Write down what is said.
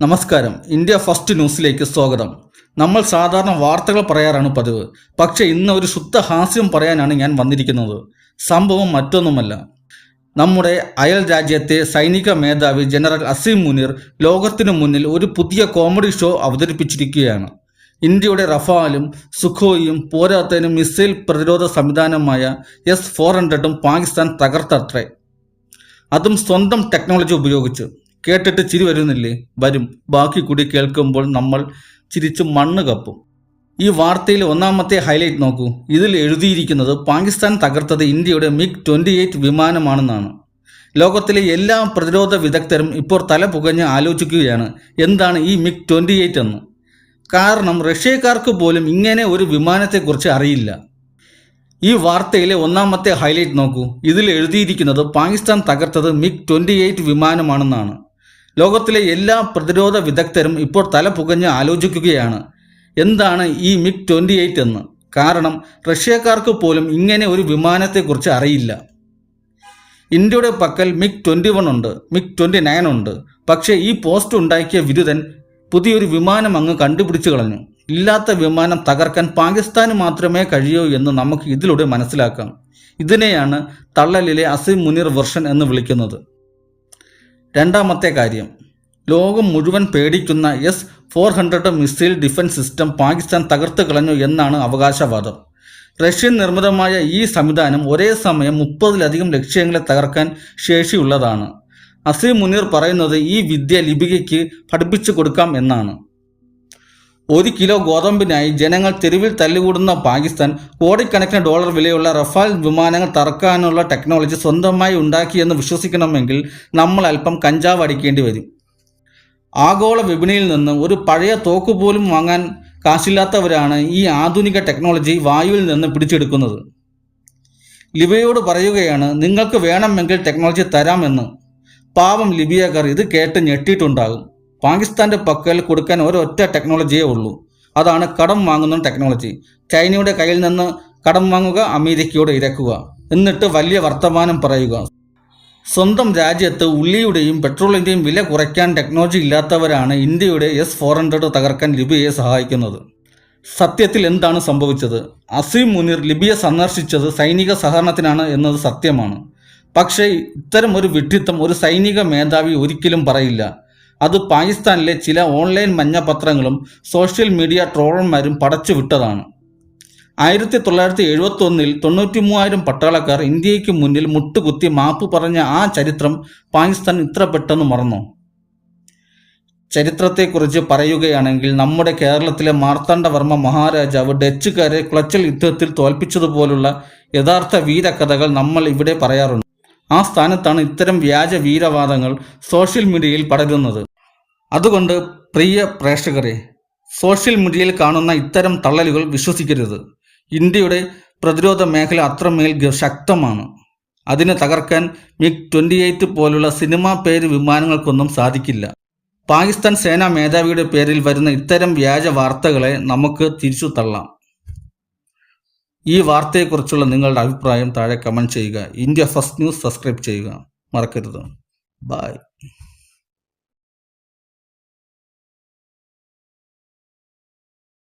നമസ്കാരം. India first ന്യൂസിലേക്ക് സ്വാഗതം. നമ്മൾ സാധാരണ വാർത്തകൾ പറയാറാണ് പതിവ്. പക്ഷേ ഇന്ന് ഒരു ശുദ്ധ ഹാസ്യം പറയാനാണ് ഞാൻ വന്നിരിക്കുന്നത്. സംഭവം മറ്റൊന്നുമല്ല. നമ്മുടെ അയൽ രാജ്യത്തെ സൈനിക മേധാവി ജനറൽ അസീം മുനീർ ലോകത്തിനു മുന്നിൽ ഒരു പുതിയ കോമഡി ഷോ അവതരിപ്പിച്ചിരിക്കുകയാണ്. ഇന്ത്യയുടെ റഫാലും സുഖോയും പോരാത്തതിനും മിസൈൽ പ്രതിരോധ സംവിധാനമായ എസ് ഫോർ ഹൺഡ്രഡും പാകിസ്ഥാൻ തകർത്തത്രേ. അതും സ്വന്തം ടെക്നോളജി ഉപയോഗിച്ച്. കേട്ടിട്ട് ചിരി വരുന്നില്ലേ? വരും. ബാക്കി കൂടി കേൾക്കുമ്പോൾ നമ്മൾ ചിരിച്ച് മണ്ണ് കപ്പും. ഈ വാർത്തയിൽ ഒന്നാമത്തെ ഹൈലൈറ്റ് നോക്കൂ. ഇതിൽ എഴുതിയിരിക്കുന്നത് പാകിസ്ഥാൻ തകർത്തത് ഇന്ത്യയുടെ മിഗ് ട്വന്റി എയ്റ്റ് വിമാനമാണെന്നാണ്. ലോകത്തിലെ എല്ലാ പ്രതിരോധ വിദഗ്ധരും ഇപ്പോൾ തല പുകഞ്ഞ് ആലോചിക്കുകയാണ് എന്താണ് ഈ മിഗ് ട്വന്റി എയ്റ്റ് എന്ന്? കാരണം റഷ്യക്കാർക്ക് പോലും ഇങ്ങനെ ഒരു വിമാനത്തെക്കുറിച്ച് അറിയില്ല. ഈ വാർത്തയിലെ ഒന്നാമത്തെ ഹൈലൈറ്റ് നോക്കൂ. ഇതിൽ എഴുതിയിരിക്കുന്നത് പാകിസ്ഥാൻ തകർത്തത് മിഗ് ട്വന്റി എയ്റ്റ് വിമാനമാണെന്നാണ്. ലോകത്തിലെ എല്ലാ പ്രതിരോധ വിദഗ്ധരും ഇപ്പോൾ തല പുകഞ്ഞ് ആലോചിക്കുകയാണ്. എന്താണ് ഈ മിഗ് ട്വന്റി എയ്റ്റ് എന്ന്? കാരണം റഷ്യക്കാർക്ക് പോലും ഇങ്ങനെ ഒരു വിമാനത്തെക്കുറിച്ച് അറിയില്ല. ഇന്ത്യയുടെ പക്കൽ മിഗ് ട്വന്റി വൺ ഉണ്ട് മിഗ് ട്വന്റി നയൻ ഉണ്ട്. പക്ഷേ ഈ പോസ്റ്റ് ഉണ്ടാക്കിയ വിരുദ്ധൻ പുതിയൊരു വിമാനം അങ്ങ് കണ്ടുപിടിച്ചു കളഞ്ഞു. ഇല്ലാത്ത വിമാനം തകർക്കാൻ പാകിസ്ഥാന് മാത്രമേ കഴിയൂ എന്ന് നമുക്ക് ഇതിലൂടെ മനസ്സിലാക്കാം. ഇതിനെയാണ് തള്ളലിലെ അസിം മുനീർ വെർഷൻ എന്ന് വിളിക്കുന്നത്. രണ്ടാമത്തെ കാര്യം. ലോകം മുഴുവൻ പേടിക്കുന്ന S four hundred missile defence system Pakistan തകർത്ത് കളഞ്ഞു എന്നാണ് അവകാശവാദം. റഷ്യൻ നിർമ്മിതമായ ഈ സംവിധാനം ഒരേ സമയം മുപ്പതിലധികം ലക്ഷ്യങ്ങളെ തകർക്കാൻ ശേഷിയുള്ളതാണ്. അസീം മുനീർ പറയുന്നത് ഈ വിദ്യ ലിബികയ്ക്ക് പഠിപ്പിച്ചു കൊടുക്കാം എന്നാണ്. ഒരു കിലോ ഗോതമ്പിനായി ജനങ്ങൾ തെരുവിൽ തല്ലുകൂടുന്ന പാകിസ്ഥാൻ കോടിക്കണക്കിന് ഡോളർ വിലയുള്ള റഫാൽ വിമാനങ്ങൾ തറക്കാനുള്ള ടെക്നോളജി സ്വന്തമായി ഉണ്ടാക്കിയെന്ന് വിശ്വസിക്കണമെങ്കിൽ നമ്മൾ അല്പം കഞ്ചാവ് അടിക്കേണ്ടി വരും. ആഗോള വിപണിയിൽ നിന്ന് ഒരു പഴയ തോക്ക് പോലും വാങ്ങാൻ കാശില്ലാത്തവരാണ് ഈ ആധുനിക ടെക്നോളജി വായുവിൽ നിന്ന് പിടിച്ചെടുക്കുന്നത്. ലിബിയയോട് പറയുകയാണ് നിങ്ങൾക്ക് വേണമെങ്കിൽ ടെക്നോളജി തരാമെന്ന്. പാവം ലിബിയക്കാർ ഇത് കേട്ട് ഞെട്ടിയിട്ടുണ്ടാകും. പാകിസ്ഥാന്റെ പക്കൽ കൊടുക്കാൻ ഒരൊറ്റ ടെക്നോളജിയേ ഉള്ളൂ. അതാണ് കടം വാങ്ങുന്ന ടെക്നോളജി ചൈനയുടെ കയ്യിൽ നിന്ന് കടം വാങ്ങുക അമേരിക്കയോട് ഇരക്കുക. എന്നിട്ട് വലിയ വർത്തമാനം പറയുക. സ്വന്തം രാജ്യത്ത് ഉള്ളിയുടെയും പെട്രോളിന്റെയും വില കുറയ്ക്കാൻ ടെക്നോളജി ഇല്ലാത്തവരാണ് ഇന്ത്യയുടെ എസ് ഫോർ ഹൺഡ്രഡ് തകർക്കാൻ ലിബിയയെ സഹായിക്കുന്നത്. സത്യത്തിൽ എന്താണ് സംഭവിച്ചത്? അസീം മുനീർ ലിബിയ സന്ദർശിച്ചത് സൈനിക സഹകരണത്തിനാണ് എന്നത് സത്യമാണ്. പക്ഷേ ഇത്തരം ഒരു വിഡ്ഢിത്തം ഒരു സൈനിക മേധാവി ഒരിക്കലും പറയില്ല. അത് പാകിസ്ഥാനിലെ ചില ഓൺലൈൻ മഞ്ഞപത്രങ്ങളും സോഷ്യൽ മീഡിയ ട്രോളർമാരും പടച്ചുവിട്ടതാണ്. ആയിരത്തി തൊള്ളായിരത്തി എഴുപത്തി ഒന്നിൽ തൊണ്ണൂറ്റി മൂവായിരം പട്ടാളക്കാർ ഇന്ത്യയ്ക്ക് മുന്നിൽ മുട്ടുകുത്തി മാപ്പ് പറഞ്ഞ ആ ചരിത്രം പാകിസ്ഥാൻ ഇത്ര പെട്ടെന്ന് മറന്നു. ചരിത്രത്തെക്കുറിച്ച് പറയുകയാണെങ്കിൽ നമ്മുടെ കേരളത്തിലെ മാർത്താണ്ഡവർമ്മ മഹാരാജാവ് ഡച്ചുകാരെ ക്ലച്ചൽ യുദ്ധത്തിൽ തോൽപ്പിച്ചതുപോലുള്ള യഥാർത്ഥ വീരകഥകൾ നമ്മൾ ഇവിടെ പറയാറുണ്ട്. ആ സ്ഥാനത്താണ് ഇത്തരം വ്യാജ വീരവാദങ്ങൾ സോഷ്യൽ മീഡിയയിൽ പടരുന്നത്. അതുകൊണ്ട് പ്രിയ പ്രേക്ഷകരെ സോഷ്യൽ മീഡിയയിൽ കാണുന്ന ഇത്തരം തള്ളലുകൾ വിശ്വസിക്കരുത്. ഇന്ത്യയുടെ പ്രതിരോധ മേഖല അത്രമേൽ ശക്തമാണ്. അതിനെ തകർക്കാൻ മിഗ് ട്വന്റി എയ്റ്റ് പോലുള്ള സിനിമാ പേര് വിമാനങ്ങൾക്കൊന്നും സാധിക്കില്ല. പാകിസ്ഥാൻ സേനാ മേധാവിയുടെ പേരിൽ വരുന്ന ഇത്തരം വ്യാജ വാർത്തകളെ നമുക്ക് തിരിച്ചു തള്ളാം. ഈ വാർത്തയെക്കുറിച്ചുള്ള നിങ്ങളുടെ അഭിപ്രായം താഴെ കമന്റ് ചെയ്യുക. ഇന്ത്യ ഫസ്റ്റ് ന്യൂസ് സബ്സ്ക്രൈബ് ചെയ്യുക. മറക്കരുത്. ബൈ.